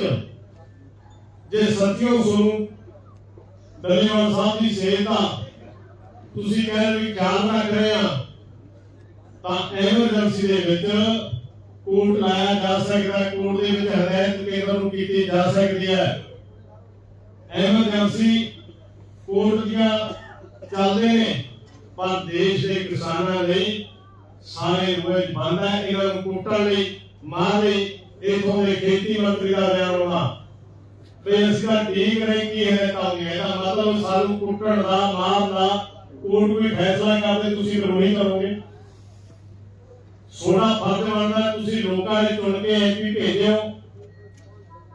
ਜੇ ਸੱਚਿਓ ਸੁਣੂ ਦਲੀਵਾਲ ਸਾਹਿਬ ਦੀ ਸੇਧ ਤੁਸੀਂ ਕਹਿ ਵੀ ਖਿਆਲ ਰੱਖ ਰਹੇ ਆ ਤਾਂ ਐਮਰਜੈਂਸੀ ਦੇ ਵਿੱਚ ਕੋਰਟ ਲਾਇਆ ਜਾ ਸਕਦਾ ਕੋਰਟ ਦੇ ਵਿੱਚ ਹਦਾਇਤ ਕੇਂਦਰ ਨੂੰ ਕੀਤੀ ਜਾ ਸਕਦੀ ਹੈ। ਐਮਰਜੈਂਸੀ ਕੋਰਟ ਦੀਆਂ ਚੱਲਦੇ ਨੇ, ਪਰ ਦੇਸ਼ ਦੇ ਕਿਸਾਨਾਂ ਲਈ ਸਾਰੇ ਰੋਜ਼ ਬੰਦ ਇਹਨਾਂ ਨੂੰ ਕੁੱਟਣ ਲਈ ਮਾਰ ਲਈ, ਇਥੋਂ ਦੇ ਖੇਤੀ ਮੰਤਰੀ ਦਾ ਬਿਆਨ ਆਉਣਾ ਤੇ ਇਸ ਦਾ ਠੀਕ ਨਹੀਂ ਕੀ ਹੈ, ਤਾਂ ਇਹਦਾ ਮਤਲਬ ਸਾਨੂੰ ਕੁੱਟਣ ਦਾ, ਮਾਰਨ ਦਾ ਕੋਰਟ ਕੋਈ ਫੈਸਲਾ ਕਰਦੇ, ਤੁਸੀਂ ਵਿਰੋਧੀ ਕਰੋਗੇ। ਸੋਨਾ ਫਰਜ਼ ਬਣਦਾ ਤੁਸੀਂ ਲੋਕਾਂ ਨੇ ਚੁਣ ਕੇ ਐਮਪੀ ਭੇਜਿਓ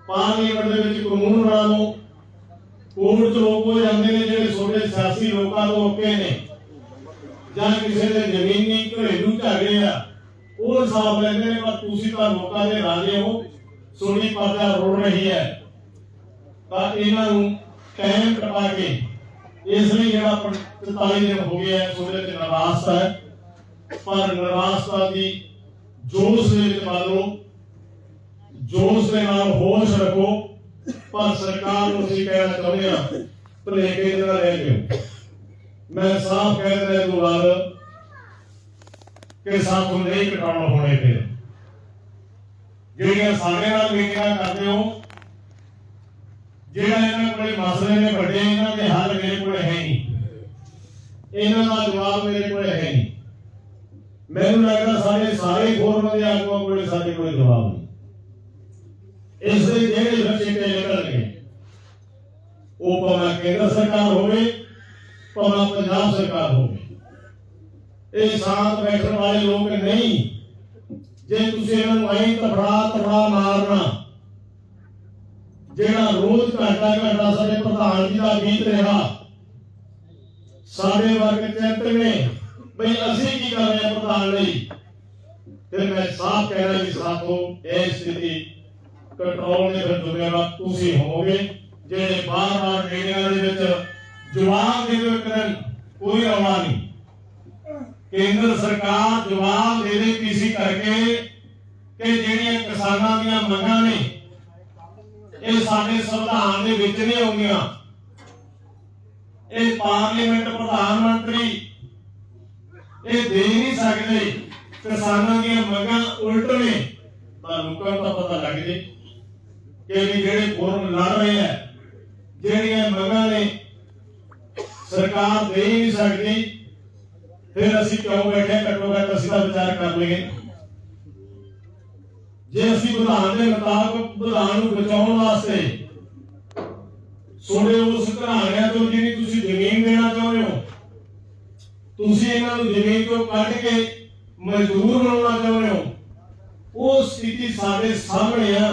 ਪਾਰਲੀਮੈਂਟ ਦੇ ਵਿੱਚ ਕਾਨੂੰਨ ਬਣਾ ਲਓ। ਕੋਰਟ ਚ ਲੋਕ ਹੋ ਜਾਂਦੇ ਨੇ, ਜਿਹੜੇ ਛੋਟੇ ਸਿਆਸੀ ਲੋਕਾਂ ਤੋਂ ਓਕੇ ਨੇ। ਜਾਂ ਕਿਸੇ ਦੇ ਜ਼ਮੀਨੀ ਘਰੇਲੂ ਝਗੜੇ ਆ, ਉਹ ਹਿਸਾਬ ਲੈਂਦੇ ਨੇ ਪਰ ਤੁਸੀਂ ਤਾਂ ਲੋਕਾਂ ਦੇ ਰਾਜੇ ਹੋ, ਸੋਨੀ ਪਰਦਾ ਰੋੜ ਰਹੀ ਹੈ ਤਾਂ ਇਹਨਾਂ ਨੂੰ ਟਾਈਮ ਕਟਾ ਕੇ ਇਸ ਲਈ ਜਿਹੜਾ 45 ਦਿਨ ਹੋ ਗਿਆ ਹੈ ਉਹਦੇ ਤੇ ਨਿਰਾਸ਼ਤਾ ਹੈ। ਪਰ ਨਿਰਾਸ਼ਤਾ ਦੀ ਜੋਸ਼ ਦੇ ਵਿੱਚ ਪਾਲੋ ਜੋਸ਼ ਦੇ ਨਾਲ ਹੋਸ਼ ਰੱਖੋ, ਪਰ ਸਰਕਾਰ ਨੂੰ ਅਸੀਂ ਕਹਿਣਾ ਚਾਹੁੰਦੇ ਹਾਂ, ਭਲੇਖੇ ਦੇ ਨਾਲ ਲੈ ਲਿਓ ਮੈਂ ਸਾਫ਼ ਕਹਿ ਦਿੰਦਾ ਇਹ ਬਾਅਦ ਕਿ ਸਾਨੂੰ ਨਹੀਂ ਕਟਾਉਣ ਹੋਣੇ ਫਿਰ ਜਿਹੜੀਆਂ ਸਾਡੇ ਨਾਲ ਮੀਟਿੰਗਾਂ ਕਰਦੇ ਹੋ ਜਿਹੜਾ ਇਹਨਾਂ ਕੋਲੇ ਮਸਲੇ ਨੇ ਵੱਡੇ, ਇਹਨਾਂ ਦੇ ਹੱਲ ਮੇਰੇ ਕੋਲੇ ਹੈ ਨਹੀਂ। ਇਹਨਾਂ ਦਾ ਜਵਾਬ ਮੇਰੇ ਕੋਲ ਹੈ ਨਹੀਂ। ਮੈਨੂੰ ਲੱਗਦਾ ਸਾਡੇ ਸਾਰੇ ਫੋਰਮ ਦੇ ਆਗੂਆਂ ਕੋਲੇ ਸਾਡੇ ਕੋਲ ਜਵਾਬ ਨਹੀਂ। ਇਸ ਲਈ ਜਿਹੜੇ ਬੱਚੇ ਤੇ ਨਿਕਲਣਗੇ ਉਹ ਭਾਵੇਂ ਕੇਂਦਰ ਸਰਕਾਰ ਹੋਵੇ ਭਾਵੇਂ ਪੰਜਾਬ ਸਰਕਾਰ ਹੋਵੇ ਇਹ ਸਾਥ ਬੈਠਣ ਵਾਲੇ ਲੋਕ ਨਹੀਂ। ਜੇ ਤੁਸੀਂ ਇਹਨਾਂ ਨੂੰ ਐਂ ਤਫੜਾ ਤਫੜਾ ਮਾਰਨਾ, ਜਿਹੜਾ ਰੋਜ਼ ਘੰਟਾ ਘੰਟਾ ਸਾਡੇ ਪ੍ਰਧਾਨ ਜੀ ਦਾ ਗੀਤ ਰਿਹਾ, ਸਾਡੇ ਵਰਗ ਚੈਂਤਵੇਂ ਬਈ ਅਸੀਂ ਕੀ ਕਰ ਰਹੇ ਪ੍ਰਧਾਨ ਲਈ? ਫਿਰ ਮੈਂ ਸਾਫ਼ ਕਹਿਣਾ ਵੀ ਸਾਥੋਂ, ਇਹ ਸਥਿਤੀ ਕੰਟਰੋਲ ਦੇ ਫਿਰ ਜ਼ਿੰਮੇਵਾਰ ਤੁਸੀਂ ਹੋਵੋਗੇ। ਜਿਹੜੇ ਬਾਰ-ਬਾਰ ਮੀਡੀਆ ਦੇ ਵਿੱਚ ਜਵਾਬ ਦੇ ਦਿਓ ਕਰਨ ਕੋਈ ਰੌਲਾ ਨਹੀਂ। ਕੇਂਦਰ ਸਰਕਾਰ ਜਵਾਬ ਦੇ ਦੇ ਕਰਕੇ ਕਿ ਜਿਹੜੀਆਂ ਕਿਸਾਨਾਂ ਦੀਆਂ ਮੰਗਾਂ ਨੇ, ਇਹ ਸਾਡੇ ਸੰਵਿਧਾਨ ਦੇ ਵਿੱਚ ਨਹੀਂ ਆਉਂਦੀਆਂ। ਇਹ ਪਾਰਲੀਮੈਂਟ ਪ੍ਰਧਾਨ ਮੰਤਰੀ, ਇਹ ਦੇ ਨਹੀਂ ਸਕਦੇ ਕਿਸਾਨਾਂ ਦੀਆਂ ਮੰਗਾਂ ਉਲਟ ਨੇ। ਤਾਂ ਲੋਕਾਂ ਨੂੰ ਤਾਂ ਪਤਾ ਲੱਗ ਜੇ ਕਿ ਵੀ ਜਿਹੜੇ ਫੋਰਮ ਲੜ ਰਹੇ ਆ, ਜਿਹੜੀਆਂ ਮੰਗਾਂ ਨੇ ਸਰਕਾਰ ਦੇ ਨਹੀਂ ਸਕਦੀ। ਫਿਰ ਅਸੀਂ ਕਿਉਂ ਬੈਠੇ? ਘੱਟੋ ਘੱਟ ਅਸੀਂ ਤਾਂ ਵਿਚਾਰ ਕਰ ਲਈਏ। ਜੇ ਅਸੀਂ ਵਿਧਾਨ ਦੇ ਮੁਤਾਬਕ ਵਿਧਾਨ ਨੂੰ ਬਚਾਉਣ ਵਾਸਤੇ ਸੋਡੇ ਉਸ ਘਰਾਣਿਆਂ ਤੋਂ ਜਿਹੜੀ ਤੁਸੀਂ ਜ਼ਮੀਨ ਦੇਣਾ ਚਾਹੁੰਦੇ ਹੋ, ਤੁਸੀਂ ਇਹਨਾਂ ਨੂੰ ਜ਼ਮੀਨ ਤੋਂ ਕੱਢ ਕੇ ਮਜ਼ਦੂਰ ਬਣਾਉਣਾ ਚਾਹੁੰਦੇ ਹੋ, ਉਹ ਸਥਿਤੀ ਸਾਡੇ ਸਾਹਮਣੇ ਆ।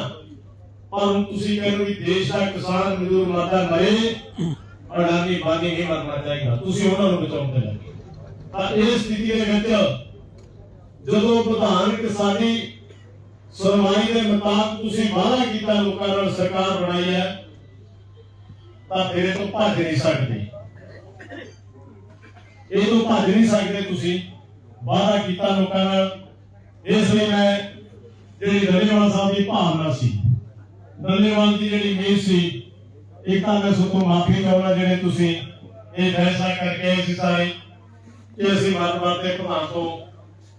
ਪਰ ਹੁਣ ਤੁਸੀਂ ਕਹਿੰਦੇ ਦੇਸ਼ ਦਾ ਕਿਸਾਨ ਮਜ਼ਦੂਰ ਮਾਤਾ ਮਰੇ। ਅਡਾਨੀ ਬਾਨੀ ਨਹੀਂ ਮਰਨਾ ਚਾਹੀਦਾ ਤੁਸੀਂ ਉਹਨਾਂ ਨੂੰ ਬਚਾਉਂਦੇ ਲੱਗੇ। ਤਾਂ ਇਹ ਸਥਿਤੀ ਦੇ ਵਿੱਚ ਜਦੋਂ ਵਿਧਾਨ ਕਿਸਾਨੀ ਸੁਣਵਾਈ ਦੇ ਮੁਤਾਬਕ ਤੁਸੀਂ ਵਾਅਦਾ ਕੀਤਾ ਲੋਕਾਂ ਨਾਲ ਸਰਕਾਰ ਬਣਾਈ ਹੈ, ਤਾਂ ਫਿਰ ਤੋਂ ਭੱਜ ਨਹੀਂ ਸਕਦੇ। ਇਹ ਤੋਂ ਭੱਜ ਨਹੀਂ ਸਕਦੇ ਤੁਸੀਂ ਵਾਅਦਾ ਕੀਤਾ ਲੋਕਾਂ ਨਾਲ। ਇਸ ਲਈ ਮੈਂ ਜਿਹੜੀ ਰਣੇਵਾਲ ਸਾਹਿਬ ਦੀ ਭਾਵਨਾ ਸੀ ਰਣੇਵਾਲ ਦੀ ਜਿਹੜੀ ਨੀਂਹ ਸੀ ਇੱਕ ਤਾਂ ਮੈਂ ਸੁਤੋਂ ਮਾਫੀ ਚਾਹੁੰਦਾ ਜਿਹੜੇ ਤੁਸੀਂ ਇਹ ਫੈਸਲਾ ਕਰਕੇ ਆਏ ਸੀ ਸਾਰੇ ਕਿ ਅਸੀਂ ਵਾਰ-ਵਾਰ ਤੇ ਪ੍ਰਧਾਨ ਤੋਂ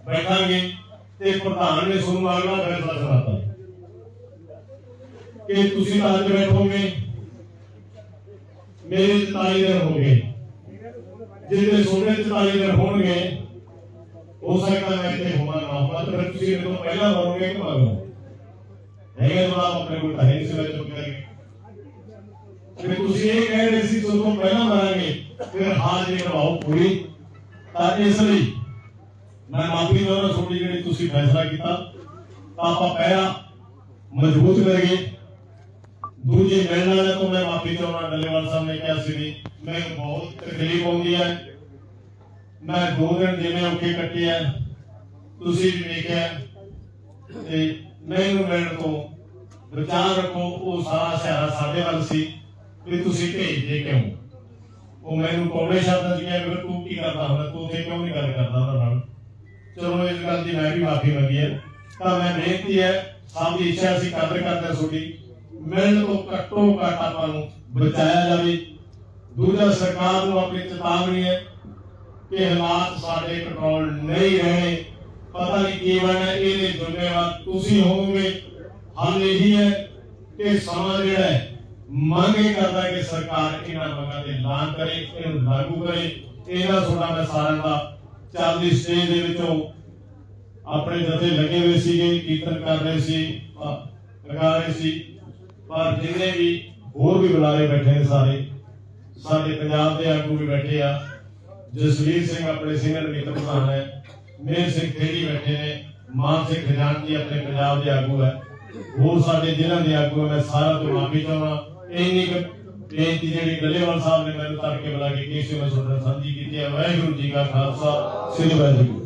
ਬੈਠਾਂਗੇ ਤੇ ਪ੍ਰਧਾਨ ਨੇ ਤੁਹਾਨੂੰ ਅਗਲਾ ਫੈਸਲਾ ਸੁਣਾਤਾ। ਕਿ ਤੁਸੀਂ ਤਾਂ ਅੱਜ ਬੈਠੋਗੇ, ਮੇਰੇ 44 ਦਿਨ ਹੋ ਗਏ। ਸੋਨੇ 44 ਦਿਨ ਹੋਣਗੇ, ਹੋ ਸਕਦਾ ਮੈਂ ਇੱਥੇ ਹੋਵਾਂ ਨਾ ਹੋਵਾਂ ਤਾਂ ਫਿਰ ਤੁਸੀਂ ਮੈਨੂੰ ਪਹਿਲਾਂ ਮਰੋਗੇ ਕਿ ਮਰੋਗੇ ਹੈਗੇ ਤਾਂ ਆਪਣੇ ਕੋਲ ਤਾਂ ਹੈ ਨਹੀਂ ਸੀ, ਮੈਂ ਚੁੱਪ ਤੁਸੀਂ ਇਹ ਕਹਿ ਰਹੇ ਸੀ, ਤੁਹਾਨੂੰ ਪਹਿਲਾਂ ਮਰਾਂਗੇ, ਫਿਰ ਹਾਜ਼ਰੀ ਕਰਵਾਓ ਪੂਰੀ। ਤਾਂ ਇਸ ਲਈ ਮੈਂ ਮਾਫੀ ਚਾਹੁੰਦਾ ਤੁਹਾਡੀ ਜਿਹੜੀ ਤੁਸੀਂ ਫੈਸਲਾ ਕੀਤਾ। ਤਾਂ ਆਪਾਂ ਪਹਿਲਾ ਮਜ਼ਬੂਤ ਕਰਾਂਗੇ ਦੂਜੇ ਮਿਲਣ ਵਾਲੇ ਤੋਂ ਮੈਂ ਮਾਫੀ ਚਾਹੁੰਦਾ, ਡੱਲੇਵਾਲ ਸਾਹਿਬ ਨੇ ਕਿਹਾ ਸੀ ਵੀ ਮੈਨੂੰ ਬਹੁਤ ਤਕਲੀਫ ਆਉਂਦੀ ਹੈ। ਮੈਂ ਦੋ ਦਿਨ ਜਿਵੇਂ ਔਖੇ ਕੱਟੇ ਆ, ਤੁਸੀਂ ਵੀ ਵੇਖਿਆ। ਤੇ ਮੈਨੂੰ ਮਿਲਣ ਤੋਂ ਵਿਚਾਰ ਰੱਖੋ, ਉਹ ਸਾਰਾ ਸਿਆਰਾ ਸਾਡੇ ਵੱਲ ਸੀ। ਵੀ ਤੁਸੀਂ ਭੇਜਦੇ ਕਿਉਂ? ਉਹ ਮੈਨੂੰ ਕੌੜੇ ਸ਼ਬਦਾਂ 'ਚ ਕਿਹਾ ਵੀ ਤੂੰ ਕੀ ਕਰਦਾ ਹੁੰਦਾ? ਤੂੰ ਉੱਥੇ ਕਿਉਂ ਨਹੀਂ ਗੱਲ ਕਰਦਾ ਉਹਨਾਂ ਨਾਲ? ਚਲੋ ਇਸ ਗੱਲ ਦੀ ਮੈਂ ਵੀ ਮਾਫੀ ਮੰਗੀ ਹੈ। ਤਾਂ ਮੈਂ ਬੇਨਤੀ ਹੈ ਸਭ ਇੱਛਾ ਸੀ ਕਦਰ ਕਰਦੇ ਤੁਹਾਡੀ। ਮਿਲਣ ਤੋਂ ਘੱਟੋ ਘੱਟ ਆਪਾਂ ਨੂੰ ਬਚਾਇਆ ਜਾਵੇ। ਦੂਜਾ, ਸਰਕਾਰ ਨੂੰ ਆਪਣੀ ਚੇਤਾਵਨੀ ਹੈ ਕਿ ਹਾਲਾਤ ਸਾਡੇ ਕੰਟਰੋਲ ਨਹੀਂ ਰਹੇ। ਪਤਾ ਨਹੀਂ ਕੀ ਬਣਨਾ ਇਹਦੇ ਜ਼ਿੰਮੇਵਾਰ ਤੁਸੀਂ ਹੋਵੋਗੇ। ਹੱਲ ਇਹੀ ਹੈ ਕਿ ਸਮਾਜ ਜਿਹੜਾ ਹੈ ਮੰਗ ਇਹ ਕਰਦਾ ਕਿ ਸਰਕਾਰ ਇਹਨਾਂ ਮੰਗਾਂ ਤੇ ਐਲਾਨ ਕਰੇ ਇਹਨੂੰ ਲਾਗੂ ਕਰੇ। ਇਹਦਾ ਤੁਹਾਡਾ ਮੈਂ ਸਾਰਿਆਂ ਦਾ ਚੱਲਦੀ ਸਟੇਜ ਦੇ ਵਿੱਚੋਂ ਆਪਣੇ ਜਥੇ ਲੱਗੇ ਹੋਏ ਸੀਗੇ ਕੀਰਤਨ ਕਰ ਰਹੇ ਸੀ ਲਗਾ ਰਹੇ ਸੀ। ਪਰ ਜਿੰਨੇ ਵੀ ਹੋਰ ਵੀ ਬੁਲਾਰੇ ਬੈਠੇ ਨੇ ਸਾਰੇ ਸਾਡੇ ਪੰਜਾਬ ਦੇ ਆਗੂ ਵੀ ਬੈਠੇ ਆ। ਜਸਵੀਰ ਸਿੰਘ ਆਪਣੇ ਸੀਨੀਅਰ ਮੀਤ ਪ੍ਰਧਾਨ ਹੈ ਮੇਰ ਸਿੰਘ ਖੇੜੀ ਬੈਠੇ ਨੇ ਮਾਨ ਸਿੰਘ ਖਜ਼ਾਨਜੀ ਆਪਣੇ ਪੰਜਾਬ ਦੇ ਆਗੂ ਹੈ। ਹੋਰ ਸਾਡੇ ਜ਼ਿਲ੍ਹਾ ਦੇ ਆਗੂ ਹੈ, ਮੈਂ ਸਾਰਾ ਤੋਂ ਮਾਫੀ ਚਾਹੁੰਦਾ। ਇੰਨੀ ਬੇਨਤੀ ਜਿਹੜੀ ਡੱਲੇਵਾਲ ਸਾਹਿਬ ਨੇ ਮੈਨੂੰ ਤੜਕੇ ਬੁਲਾ ਕੇ ਕਿਸੇ ਮੈਂ ਤੁਹਾਡੇ ਸਾਂਝੀ ਕੀਤੀ ਹੈ। ਵਾਹਿਗੁਰੂ ਜੀ ਕਾ ਖਾਲਸਾ, ਸ੍ਰੀ ਵਾਹਿਗੁਰੂ।